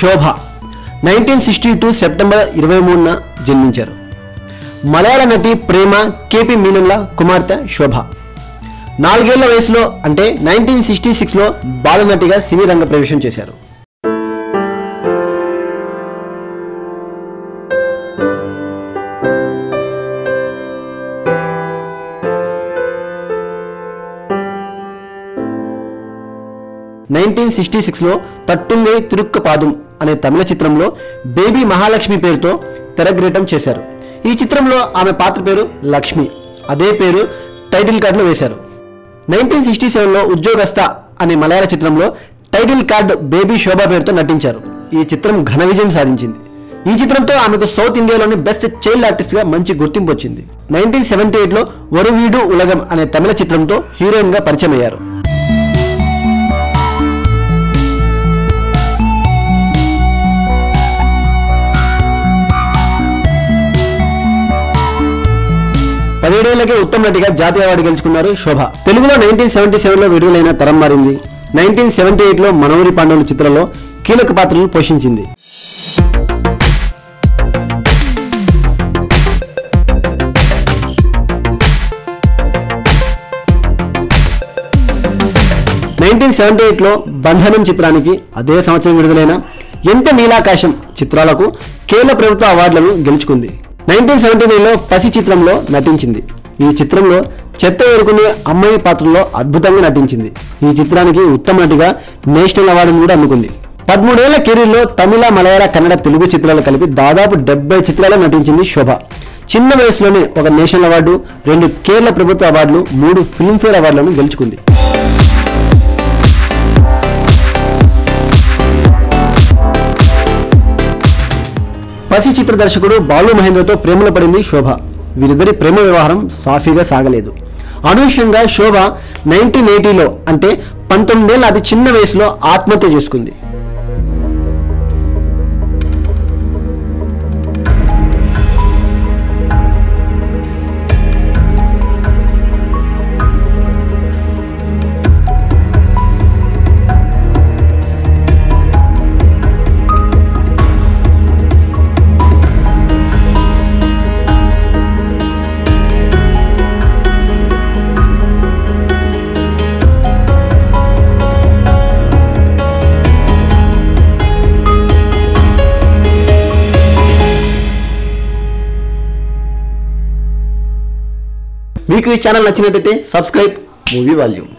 Shobha. Nineteen sixty two September ఇరవై మూడున జన్మించారు. మలయాళ నటి ప్రేమ కేపీ మీనన్ల కుమార్తె శోభ. నాలుగేళ్ళ వయసులో అంటే నైన్టీన్ సిక్స్టీ సిక్స్లో బాలనటిగా సినీ రంగ ప్రవేశం చేశారు. నైన్టీన్ సిక్స్టీ సిక్స్లో తట్టుంగే తిరుక్క పాదం అనే తమిళ చిత్రంలో బేబీ మహాలక్ష్మి పేరుతో తెరగ్రేటం చేశారు. ఈ చిత్రంలో ఆమె పాత్ర పేరు లక్ష్మి. అదే పేరు టైటిల్ కార్డులో వేశారు. నైన్టీన్ సిక్స్టీ సెవెన్లో ఉద్యోగస్త అనే మలయాళ చిత్రంలో టైటిల్ కార్డ్ బేబీ శోభా పేరుతో నటించారు. ఈ చిత్రం ఘన విజయం సాధించింది. ఈ చిత్రంతో ఆమెకు సౌత్ ఇండియాలోని బెస్ట్ చైల్డ్ ఆర్టిస్ట్గా మంచి గుర్తింపు వచ్చింది. నైన్టీన్ సెవెంటీ ఎయిట్లో వరువీడు ఉలగం అనే తమిళ చిత్రంతో హీరోయిన్గా పరిచయం అయ్యారు పదిహేడేళ్ళకే ఉత్తమ నటిగా జాతీయ అవార్డు గెలుచుకున్నారు శోభ. తెలుగులో నైన్టీన్ సెవెంటీ సెవెన్లో విడుదలైన తరం మారింది. నైన్టీన్ సెవెంటీ ఎయిట్లో మనవరి పాండవుల చిత్రంలో కీలక పాత్రలు పోషించింది. నైన్టీన్ సెవెంటీ ఎయిట్లో బంధనం చిత్రానికి అదే సంవత్సరం విడుదలైన ఎంత నీలాకాశం చిత్రాలకు కేంద్ర ప్రభుత్వ అవార్డులను గెలుచుకుంది. నైన్టీన్ సెవెంటీ నైన్లో పసి చిత్రంలో నటించింది. ఈ చిత్రంలో చెత్త ఏరుకునే అమ్మాయి పాత్రలో అద్భుతంగా నటించింది. ఈ చిత్రానికి ఉత్తమ నటిగా నేషనల్ అవార్డును కూడా అందుకుంది. పదమూడేళ్ళ కెరీర్లో తమిళ మలయాళ కన్నడ తెలుగు చిత్రాలు కలిపి దాదాపు డెబ్బై చిత్రాలు నటించింది శోభ. చిన్న వయసులోనే ఒక నేషనల్ అవార్డు రెండు కేరళ ప్రభుత్వ అవార్డులు మూడు ఫిల్మ్ఫేర్ అవార్డులను గెలుచుకుంది. పసి చిత్ర దర్శకుడు బాలు మహేంద్రతో ప్రేమలో పడింది శోభ. వీరిద్దరి ప్రేమ వ్యవహారం సాఫీగా సాగలేదు. అనూహ్యంగా శోభ నైన్టీన్ ఎయిటీలో అంటే పంతొమ్మిదేళ్ళ అతి చిన్న వయసులో ఆత్మహత్య చేసుకుంది. మీకు ఈ ఛానల్ నచ్చినట్టయితే సబ్స్క్రైబ్ మూవీ వాల్యూమ్